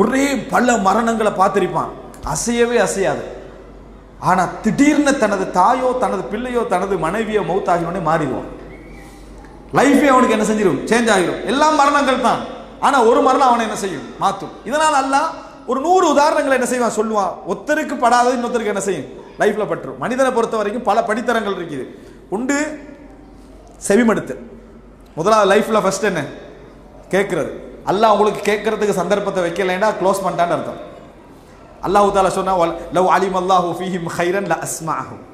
ஒரே பல மரணங்களை பார்த்துருப்பான். அசையவே அசையாது. ஆனால் திடீர்னு தனது தாயோ தனது பிள்ளையோ தனது மனைவியோ மௌத்தாகினோடனே மாறிடுவான். லைஃபே அவனுக்கு என்ன செஞ்சிடும் சேஞ்ச் ஆகிடும் எல்லாம் மரணங்கள் தான். ஆனால் ஒரு மரணம் அவனை என்ன செய்யும்? மாற்றும் இதனால் அல்ல ஒரு நூறு உதாரணங்களை என்ன செய்வான்? சொல்லுவான் ஒருத்தருக்கு படாதது இன்னொருத்தருக்கு என்ன செய்யும்? லைஃப்பில் பற்றும் மனிதனை பொறுத்த வரைக்கும் பல படித்தரங்கள் இருக்குது. உண்டு செவிமடுத்து. முதலாவது லைஃப்பில் ஃபஸ்ட் என்ன? கேட்குறது. அல்லாஹ் உங்களுக்கு கேட்கறதுக்கு சந்தர்ப்பத்தை வைக்கலைன்னா க்ளோஸ் பண்ணிட்டான்னு அர்த்தம். அல்லாஹு தாலா சொன்னா லவ் அலிம் அல்லாஹு ஃபீஹிம் ஹைரன் ல அஸ்மாஹும்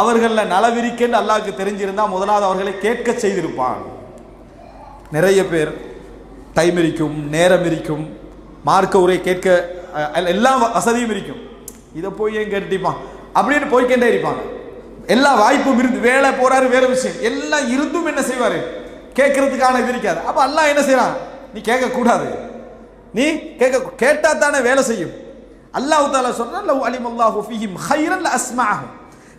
அவர்களில் நலவிரிக்கன்னு அல்லாவுக்கு தெரிஞ்சிருந்தால் முதலாவது அவர்களை கேட்க செய்திருப்பான் நிறைய பேர் டைம் இருக்கும் நேரம் இருக்கும் மார்க்க உரை கேட்க எல்லா வசதியும் இருக்கும். இதை போய் ஏன் கேட்டுப்பான் அப்படின்னு போய்கிட்டே இருப்பாங்க. எல்லா வாய்ப்பும் இருந்து வேலை போறாரு வேற விஷயம் எல்லாம் இருந்தும் என்ன செய்வாரு? கேட்கறதுக்கான இது இருக்காது. அப்ப அல்லாஹ் என்ன செய்யறான் நீ கேட்கக்கூடாது. நீ கேட்க கேட்டால் தானே வேலை செய்யும். அல்லாஹ் தாலா சொல்றான் லவ் அலிம் அல்லாஹு ஃபீஹிம் ஹைரல் அஸ்மாஹும்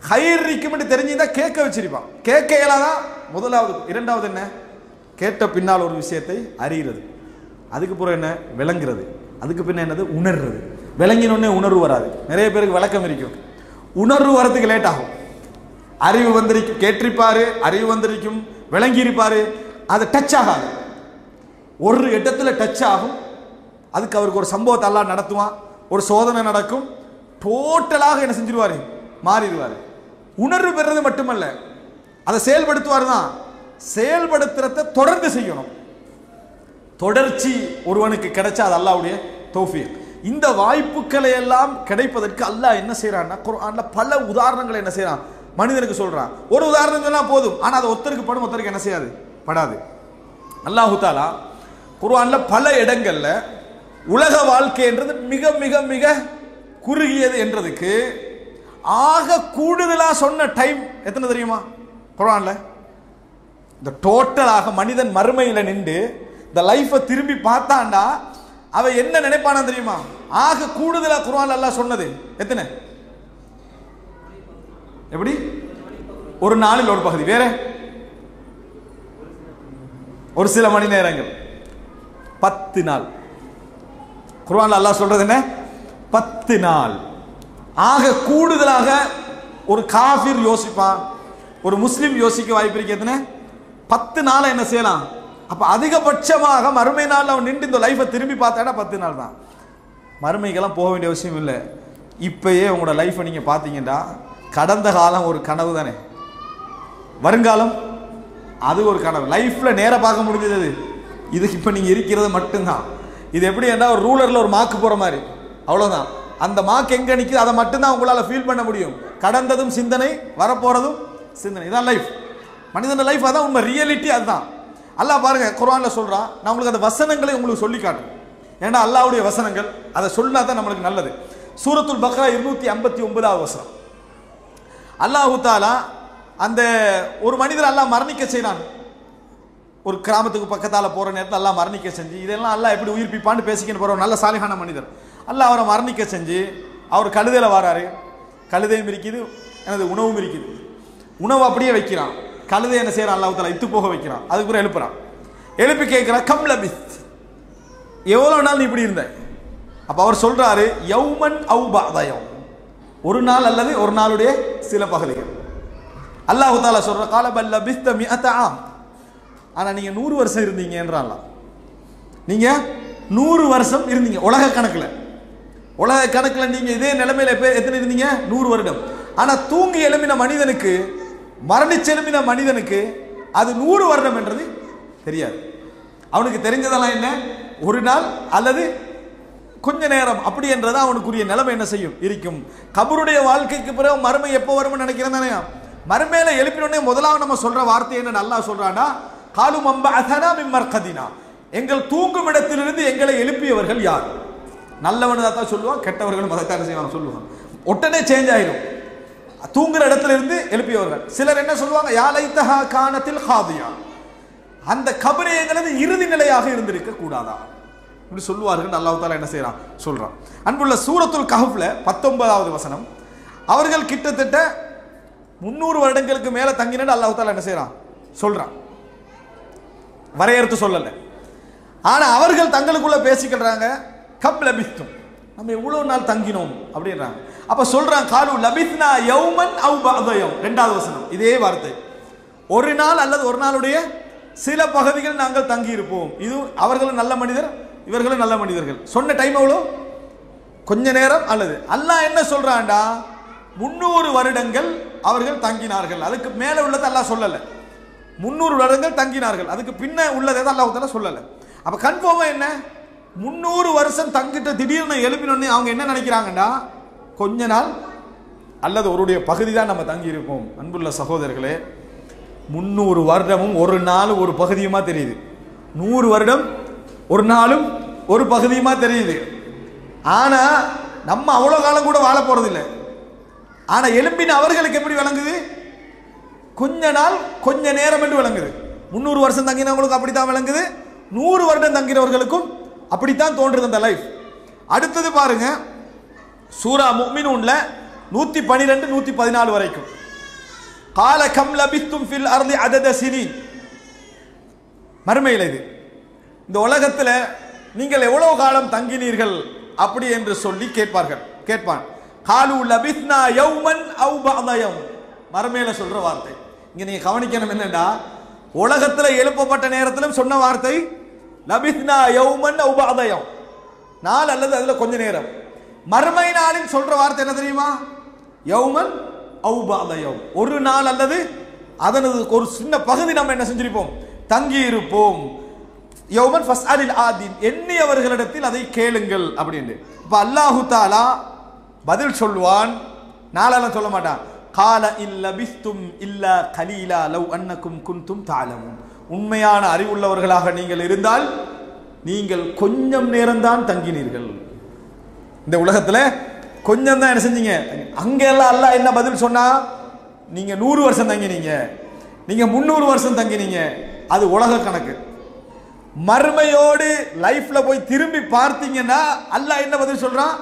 ஹைர் இருக்கும்னு தெரிஞ்சிருந்தா கேட்க வச்சிருப்பான். கேட்க இயலாதான் முதலாவது இரண்டாவது என்ன? கேட்ட பின்னால் ஒரு விஷயத்தை அறிகிறது. அதுக்கு பிறகு என்ன? விளங்குறது அதுக்கு பின்ன என்னது? உணர்றது. விளங்கினோடனே உணர்வு வராது. நிறைய பேருக்கு விளக்கம் இருக்கும். உணர்வு வரதுக்கு லேட் ஆகும். அறிவு வந்திருக்கும் கேட்டிருப்பாரு அறிவு வந்திருக்கும் விளங்கியிருப்பாரு அதை அது டச் ஆகாது. ஒரு இடத்துல டச் ஆகும். அதுக்கு அவருக்கு ஒரு சம்பவத்தை எல்லாம் நடத்துவான். ஒரு சோதனை நடக்கும். டோட்டலாக என்ன செஞ்சிருவார்? மாறிடுவாரு. உணர்வு பெறுறது மட்டுமல்ல அதை செயல்படுத்துவார் தான். செயல்படுத்துறத தொடர்ந்து செய்யணும். தொடர்ச்சி ஒருவனுக்கு கிடைச்சா அது அல்லாவுடைய தௌஃபீக். இந்த வாய்ப்புகளை எல்லாம் கிடைப்பதற்கு அல்லாஹ் என்ன செய்யறான்னா பல உதாரணங்களை என்ன செய்யறான் மனிதனுக்கு சொல்றான். ஒரு உதாரணம் சொன்னா போதும். ஆனா அது ஒருத்தருக்கு படும் ஒருத்தருக்கு என்ன செய்யாது? படாது. அல்லாஹு தாலா குர்ஆன்ல பல இடங்கள்ல உலக வாழ்க்கைன்றது மிக மிக மிக குறுகியது என்றதுக்கு ஆக கூடுதலாக சொன்ன டைம் எத்தனை தெரியுமா? குர்ஆன்ல. இந்த டோட்டலாக மனிதன் மறுமையில் நின்று இந்த லைஃபை திரும்பி பார்த்தாண்டா அவன் என்ன நினைப்பானா தெரியுமா? ஆக கூடுதலாக குர்ஆன் எல்லாம் சொன்னது. எத்தனை? எப்படி? ஒரு நாளில் ஒரு பகுதி. வேற? ஒரு சில மணி நேரங்கள். பத்து நாள். குர்வான் அல்லாஹ் சொல்றது என்ன? பத்து நாள். ஆக கூடுதலாக ஒரு காஃபிர் யோசிப்பான் ஒரு முஸ்லீம் யோசிக்க வாய்ப்பு இருக்கு பத்து நாளை என்ன செய்யலாம்? அப்போ அதிகபட்சமாக மறுமை நாள் அவன் நின்று இந்த லைஃபை திரும்பி பார்த்தாடா பத்து நாள் தான். மறுமைக்கெல்லாம் போக வேண்டிய அவசியம் இல்லை. இப்பயே உங்களோட லைஃப்பை நீங்கள் பார்த்தீங்கன்னா கடந்த காலம் ஒரு கனவு தானே? வருங்காலம் அது ஒரு கனவு. லைஃப்பில் நேராக பார்க்க முடிஞ்சது இது இப்போ நீங்கள் இருக்கிறது மட்டும்தான். இது எப்படி என்ன ஒரு ரூலரில் ஒரு மார்க் போகிற மாதிரி. அவ்வளோதான் அந்த மார்க் எங்கே நிற்கிது அதை மட்டும்தான் உங்களால் ஃபீல் பண்ண முடியும். கடந்ததும் சிந்தனை வரப்போகிறதும் சிந்தனை. இதான் லைஃப் மனிதன் லைஃப் அதான் உண்மை. ரியாலிட்டி அதுதான். அல்லாஹ் பாருங்க குரானில் சொல்கிறான் நான் உங்களுக்கு அந்த வசனங்களை உங்களுக்கு சொல்லி காட்டும் ஏன்னா அல்லாஹ்வுடைய வசனங்கள் அதை சொன்னா தான் நம்மளுக்கு நல்லது. சூரத்துல் பக்ரா இருநூத்தி ஐம்பத்தி ஒன்பதாவது வசனம். அல்லாஹு தாலா அந்த ஒரு மனிதர் அல்லாஹ் மரணிக்க செய்கிறான் ஒரு கிராமத்துக்கு பக்கத்தால் போகிற நேரத்தில் எல்லாம் மரணிக்க செஞ்சு இதெல்லாம் எல்லாம் எப்படி உயிர்ப்பிப்பான்னு பேசிக்கின்னு போகிறோம் நல்ல சாலிகான மனிதர். அல்லாஹ் அவரை மரணிக்க செஞ்சு அவர் கழுதையில் வராரு. கழுதையும் இருக்குது எனது உணவும் இருக்குது உணவு அப்படியே வைக்கிறான். கழுதை என்ன செய்கிறான் அல்லாஹ் இத்து போக வைக்கிறான். அதுக்கு எழுப்புறான். எழுப்பி கேட்குறான் கம்ல பித் எவ்வளோ நாள் நீ இப்படி இருந்த? அப்போ அவர் சொல்கிறாரு யௌமன் அவு பாதயம் ஒரு நாள் அல்லது ஒரு நாளுடைய சில பகுதிகள். அல்லாஹு தாலா சொல்கிற காலபல்ல பிஸ்த மிஅத ஆம். ஆனால் நீங்கள் நூறு வருஷம் இருந்தீங்கன்றான் நீங்கள் நூறு வருஷம் இருந்தீங்க. உலக கணக்கில். உலக கணக்கில் நீங்கள் இதே நிலைமையில் பேர் எத்தனை இருந்தீங்க? நூறு வருடம். ஆனால் தூங்கி எழும்பின மனிதனுக்கு மரணிச்சு எழும்பின மனிதனுக்கு அது நூறு வருடம் என்றது தெரியாது. அவனுக்கு தெரிஞ்சதெல்லாம் என்ன? ஒரு நாள் அல்லது கொஞ்ச நேரம். அப்படி என்றது அவனுக்குரிய நிலைமை என்ன செய்யும்? இருக்கும். கபருடைய வாழ்க்கைக்கு பிறகு மறுமை எப்போ வரும்னு நினைக்கிறேன் தானே. மறுமையில எழுப்பினோடனே முதலாவது நம்ம சொல்ற வார்த்தை என்ன? நல்லா சொல்றான்னா காலும் அம்ப அசனா மிம்மர்கதினா எங்கள் தூங்கும் இடத்திலிருந்து எங்களை எழுப்பியவர்கள் யார்? நல்லவனு தான் சொல்லுவான் கெட்டவர்களும் அதைத்தான் செய்வான் சொல்லுவான் உடனே சேஞ்ச் ஆயிடும் தூங்குற இடத்துல இருந்து எழுப்பியவர்கள். சிலர் என்ன சொல்லுவாங்க? யாலைத்தஹா கானத்தில் ஹாதியா. அந்த கபரே எங்களது இறுதி நிலையாக இருந்திருக்க கூடாதா? இப்படி சொல்லுவார்கள். அல்லாஹால என்ன செய்யறான் சொல்றான். அன்புள்ள சூரத்துல் கஹப்ல பத்தொன்பதாவது வசனம். அவர்கள் கிட்டத்தட்ட முன்னூறு வருடங்களுக்கு மேல தங்கினு அல்லாஹால என்ன செய்யறான் சொல்றான். வரையறுத்து சொல்லல. ஆனா அவர்கள் தங்களுக்குள்ள பேசிக்கிறாங்க கப் லபித்தும். நம்ம எவ்வளவு நாள் தங்கினோம்? அப்படின்றாங்க. அப்ப சொல்றாங்க காலு லபித்னா யௌமன் அவு பஅதயம். ரெண்டாவது வசனம் இதே வார்த்தை. ஒரு நாள் அல்லது ஒரு நாளுடைய சில பகுதிகள் நாங்கள் தங்கி இருப்போம் இது அவர்களும் நல்ல மனிதர் இவர்களும் நல்ல மனிதர்கள். சொன்ன டைம் எவ்வளோ? கொஞ்ச நேரம் அல்லது. அல்லாஹ் என்ன சொல்றான்டா? முன்னூறு வருடங்கள் அவர்கள் தங்கினார்கள். அதுக்கு மேலே உள்ளதை அல்லாஹ் சொல்லலை. முன்னூறு வருடங்கள் தங்கினார்கள். அதுக்கு பின்ன உள்ளதை தான் அல்லாஹ் சொல்லலை. அப்போ கன்ஃபார்மாக என்ன? முன்னூறு வருஷம் தங்கிட்ட திடீர்னு எழுப்பினோடனே அவங்க என்ன நினைக்கிறாங்கடா? கொஞ்ச நாள் அல்லது ஒருடைய பகுதி தான் நம்ம தங்கியிருப்போம் அன்புள்ள சகோதரர்களே முந்நூறு வருடமும் ஒரு நாள் ஒரு பகுதியுமா தெரியுது. நூறு வருடம் ஒரு நாளும் ஒரு பகுதியுமா தெரியுது. ஆனால் நம்ம அவ்வளோ காலம் கூட வாழ போகிறதில்லை ஆனால் எலும்பின அவர்களுக்கு எப்படி விளங்குது? கொஞ்ச நாள் கொஞ்ச நேரம் என்று விளங்குது. முந்நூறு வருஷம் தங்கினவங்களுக்கும் அப்படித்தான் விளங்குது. நூறு வருடம் தங்கினவர்களுக்கும் அப்படித்தான் தோன்றுது அந்த லைஃப் அடுத்தது பாருங்க சூரா முக்மினூன்ல நூத்தி பனிரெண்டு நூத்தி பதினாலு வரைக்கும். கால கம் லபித்தும் ஃபில் அர்லி அதத சினி மறுமையில் இது. இந்த உலகத்தில் நீங்கள் எவ்வளவு காலம் தங்கினீர்கள் அப்படி என்று சொல்லி கேட்பார்கள். கேட்பான். காலு லபித்னா யௌமன் அவு பஅதயம் மறுமையில சொல்ற வார்த்தை. இங்க நீங்க கவனிக்கணும் என்னென்னா உலகத்துல எழுப்பப்பட்ட நேரத்திலும் சொன்ன வார்த்தை லபித்னா யௌமன் உபாதயம் நாள் அல்லது அதுல கொஞ்ச நேரம். மறுமை நாளில் சொல்ற வார்த்தை என்ன தெரியுமா? யௌமன் அவு ஒரு நாள் அல்லது அதனது ஒரு சின்ன பகுதி நம்ம என்ன செஞ்சிருப்போம்? தங்கி இருப்போம் யௌமன் ஃபஸ்அலில் ஆதீன். எண்ணியவர்களிடத்தில் அதை கேளுங்கள் அப்படின்னு இப்போ அல்லாஹு தாலா பதில் சொல்வான் நாளெல்லாம் சொல்ல மாட்டான். கால இல்லபிஸ்தும் இல்ல கலீலா லவ் அன்னக்கும் குன்தும் தாளமும். உண்மையான அறிவுள்ளவர்களாக நீங்கள் இருந்தால் நீங்கள் கொஞ்சம் நேரம்தான் தங்கினீர்கள். இந்த உலகத்தில் கொஞ்சம் தான் என்ன செஞ்சீங்க? அங்கெல்லாம் எல்லாம் என்ன பதில் சொன்னா? நீங்கள் நூறு வருஷம் தங்கினீங்க. நீங்கள் முந்நூறு வருஷம் தங்கினீங்க. அது உலக கணக்கு. மறுமையோடு லைஃப்பில் போய் திரும்பி பார்த்தீங்கன்னா அல்ல என்ன பதில் சொல்கிறான்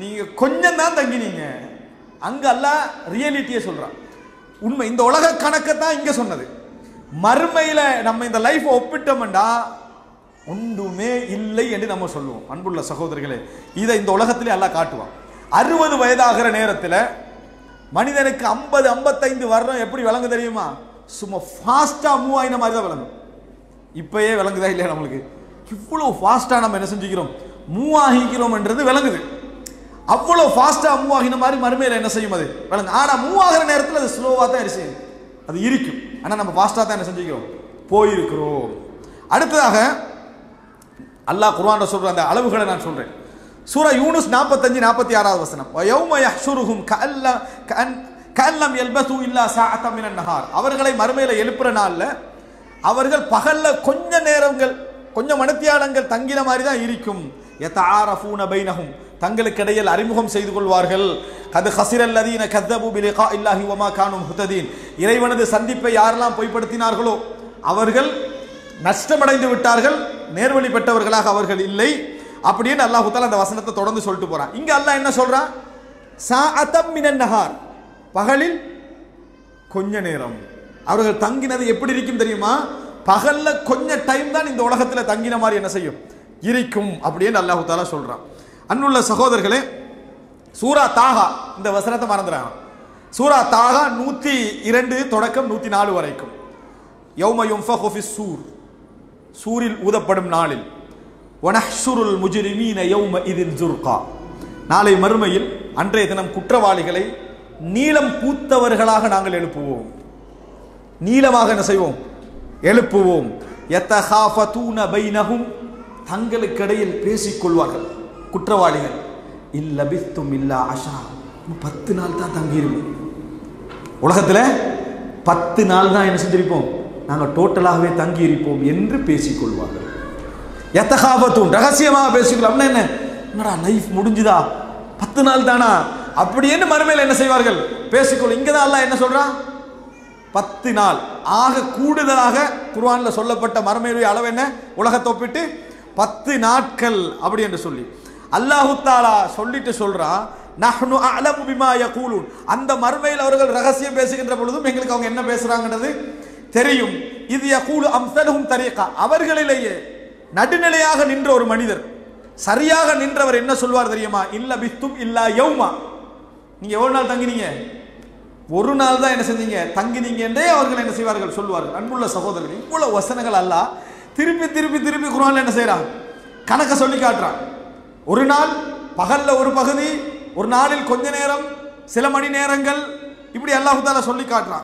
நீங்கள் கொஞ்சம் தான் தங்கினீங்க. அங்க அல்ல ரியாலிட்டியை சொல்றான். உண்மை இந்த உலக கணக்கை தான் இங்க சொன்னது. மறுமையில நம்ம இந்த லைஃப் ஒப்பிட்டோம்டா ஒன்றுமே இல்லை என்று நம்ம சொல்லுவோம். அன்புள்ள சகோதரிகளே இதை இந்த உலகத்திலே எல்லாம் காட்டுவான். அறுபது வயதாகிற நேரத்தில் மனிதனுக்கு ஐம்பது ஐம்பத்தைந்து வருடம் எப்படி விளங்கு தெரியுமா? சும்மா ஃபாஸ்ட்டாக மூவ் ஆகின மாதிரி தான் விளங்கும். இப்பயே விளங்குதா இல்லையா நம்மளுக்கு? இவ்வளோ ஃபாஸ்ட்டாக நம்ம என்ன செஞ்சுக்கிறோம்? மூவ் ஆகிக்கிறோம்ன்றது விளங்குது. அவ்வளோ ஃபாஸ்ட்டாக மூவ் ஆகின மாதிரி மறுமையில் என்ன செய்யும் அது? விளங்கு. ஆனால் மூவ் ஆகிற நேரத்தில் அது ஸ்லோவாக தான் என்ன செய்யும்? அது இருக்கும். ஆனால் நம்ம ஃபாஸ்ட்டாக தான் என்ன செஞ்சுக்கிறோம்? போயிருக்கிறோம். அடுத்ததாக அல்லாஹ் குர்வான் சொல்கிற அந்த அளவுகளை நான் சொல்கிறேன் சூரா யூனுஸ் 45 46 ஆறாவது வசனம். வயௌம சுருகும் கல்ல கல்லம் எல்பசு இல்லா சாத்தமின நகார் நஹார். அவர்களை மறுமையில் எழுப்புற நாளில் அவர்கள் பகலில் கொஞ்ச நேரங்கள் கொஞ்சம் மனத்தியாளங்கள் தங்கின மாதிரி தான் இருக்கும். யதஆரஃபூன பைனஹும். பைனகும் இடையில் அறிமுகம் செய்து கொள்வார்கள். கது ஹசிரல்லதீன கத்தபு பிலிகா இல்லாஹி வமா கானும் ஹுததீன் இறைவனது சந்திப்பை யாரெல்லாம் பொய்ப்படுத்தினார்களோ அவர்கள் நஷ்டமடைந்து விட்டார்கள். நேர்வழி பெற்றவர்களாக அவர்கள் இல்லை. அப்படின்னு அல்லாஹு தாலா அந்த வசனத்தை தொடர்ந்து சொல்லிட்டு போறான். இங்க அல்லாஹ் என்ன சொல்றான் அதம் மினன் நகார் பகலில் கொஞ்ச நேரம். அவர்கள் தங்கினது எப்படி இருக்கும் தெரியுமா? பகல்ல கொஞ்ச டைம் தான் இந்த உலகத்தில் தங்கின மாதிரி என்ன செய்யும்? இருக்கும் அப்படின்னு அல்லாஹு தாலா சொல்றான். அன்புள்ள சகோதரர்களே சூரா தாகா இந்த வசனத்தை மறந்துறாங்க சூரா தாகா நூற்றி இரண்டு தொடக்கம் நூற்றி நாலு வரைக்கும். யௌமயும் ஃபிஸ் சூர். சூரில் ஊதப்படும் நாளில். ஒனஹ்சுருல் முஜிரிமீன யௌம இதின் ஜுர்கா. நாளை மறுமையில் அன்றைய தினம் குற்றவாளிகளை நீளம் பூத்தவர்களாக நாங்கள் எழுப்புவோம். நீளமாக என்ன செய்வோம்? எழுப்புவோம். யத்தஹாஃபதூன பைனஹும். தங்களுக்கிடையில் பேசிக்கொள்வார்கள். குற்றவாளிகள். இல்லபித்தும் இல்லா அஷா. பத்து நாள் தான் தங்கியிருப்போம் உலகத்தில் பத்து நாள் தான் என்ன செஞ்சிருப்போம்? நாங்கள் டோட்டலாகவே தங்கி இருப்போம் என்று பேசிக்கொள்வார்கள். எத்தகாபத்தும் ரகசியமாக பேசிக்கலாம் என்ன? என்னடா லைஃப் முடிஞ்சுதா? பத்து நாள் தானா? அப்படின்னு மறுமையில் என்ன செய்வார்கள்? பேசிக்கொள். இங்கே தான் அல்ல என்ன சொல்கிறான் பத்து நாள். ஆக கூடுதலாக குர்வானில் சொல்லப்பட்ட மறுமையுடைய அளவு என்ன? உலகத்தை ஒப்பிட்டு பத்து நாட்கள் அப்படி என்று சொல்லி. அல்லாஹு தாலா சொல்லிட்டு சொல்றான் நஹ்னு அலமு பிமா யகூலுன். அந்த மறுமையில் அவர்கள் ரகசியம் பேசுகின்ற பொழுதும் எங்களுக்கு அவங்க என்ன பேசுறாங்கன்றது தெரியும். இது யகூலு அம்சலுஹும் தரீகா. அவர்களிலேயே நடுநிலையாக நின்ற ஒரு மனிதர் சரியாக நின்றவர் என்ன சொல்வார் தெரியுமா? இல்ல பித்தும் இல்லா யௌமா. நீங்க எவ்வளவு நாள் தங்கினீங்க? ஒரு நாள் தான் என்ன செஞ்சீங்க? தங்கினீங்க என்றே அவர்கள் என்ன செய்வார்கள்? சொல்வார்கள். அன்புள்ள சகோதரர்கள் இவ்வளவு வசனங்கள் அல்ல திருப்பி திருப்பி திருப்பி குரான் என்ன செய்யறான் கணக்க சொல்லி காட்டுறான். ஒரு நாள் பகல்ல ஒரு பகுதி ஒரு நாளில் கொஞ்ச நேரம் சில மணி நேரங்கள் இப்படி அல்லாஹு தாலா சொல்லி காட்டுறான்.